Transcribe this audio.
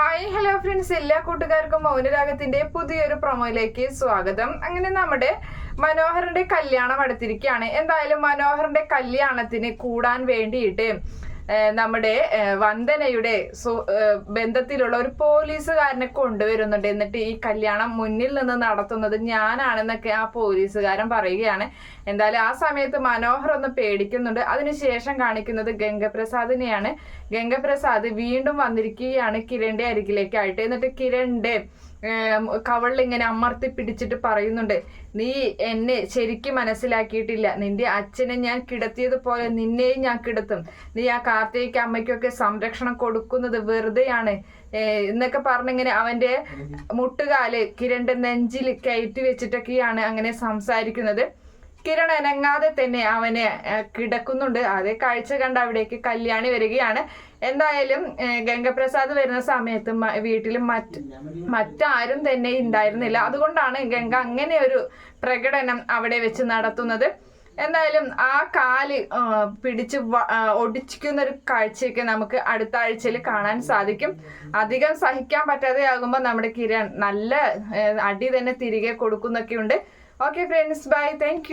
Hi hello friends എല്ലാ കൂട്ടുകാർക്കും മൗനരാഗത്തിന്റെ പുതിയൊരു പ്രൊമോയിലേക്ക് സ്വാഗതം. അങ്ങനെ നമ്മുടെ മനോഹറിന്റെ കല്യാണം അടുത്തിരിക്കുകയാണ്. എന്തായാലും മനോഹറിന്റെ കല്യാണത്തിന് കൂടാൻ വേണ്ടിയിട്ട് നമ്മുടെ വന്ദനയുടെ ബന്ധത്തിലുള്ള ഒരു പോലീസുകാരനെ കൊണ്ടുവരുന്നുണ്ട്. എന്നിട്ട് ഈ കല്യാണം മുന്നിൽ നിന്ന് നടത്തുന്നത് ഞാനാണെന്നൊക്കെ ആ പോലീസുകാരൻ പറയുകയാണ്. എന്തായാലും ആ സമയത്ത് മനോഹർ ഒന്ന് പേടിക്കുന്നുണ്ട്. അതിനുശേഷം കാണിക്കുന്നത് ഗംഗപ്രസാദിനെയാണ്. ഗംഗപ്രസാദ് വീണ്ടും വന്നിരിക്കുകയാണ് കിരണിന്റെ അരികിലേക്കായിട്ട്. എന്നിട്ട് കിരണിന്റെ കവളിൽ ഇങ്ങനെ അമർത്തി പിടിച്ചിട്ട് പറയുന്നുണ്ട് നീ എന്നെ ശരിക്കും മനസ്സിലാക്കിയിട്ടില്ല. നിന്റെ അച്ഛനെ ഞാൻ കിടത്തിയതുപോലെ നിന്നെയും ഞാൻ കിടത്തും. നീ ആ കാർത്തിക അമ്മയ്ക്കൊക്കെ സംരക്ഷണം കൊടുക്കുന്നത് വെറുതെയാണ്. എന്നൊക്കെ പറഞ്ഞിങ്ങനെ അവന്റെ മുട്ടുകാൽ കിരണ്ട നെഞ്ചിൽ കയറ്റി വെച്ചിട്ടൊക്കെയാണ് അങ്ങനെ സംസാരിക്കുന്നത്. കിരൺ അനങ്ങാതെ തന്നെ അവനെ കിടക്കുന്നുണ്ട്. അതേ കാഴ്ച കണ്ട് അവിടേക്ക് കല്യാണി വരികയാണ്. എന്തായാലും ഗംഗപ്രസാദ് വരുന്ന സമയത്ത് വീട്ടിൽ മറ്റ് മറ്റാരും തന്നെ ഉണ്ടായിരുന്നില്ല. അതുകൊണ്ടാണ് ഗംഗ അങ്ങനെ ഒരു പ്രകടനം അവിടെ വെച്ച് നടത്തുന്നത്. എന്തായാലും ആ കാൽ പിടിച്ച് ഒടിച്ചിക്കുന്ന ഒരു കാഴ്ചയൊക്കെ നമുക്ക് അടുത്ത ആഴ്ചയിൽ കാണാൻ സാധിക്കും. അധികം സഹിക്കാൻ പറ്റാതെ ആകുമ്പോൾ നമ്മുടെ കിരൺ നല്ല അടി തന്നെ തിരികെ കൊടുക്കുന്നൊക്കെ ഉണ്ട് ഓക്കെ ഫ്രണ്ട്സ് ബൈ താങ്ക്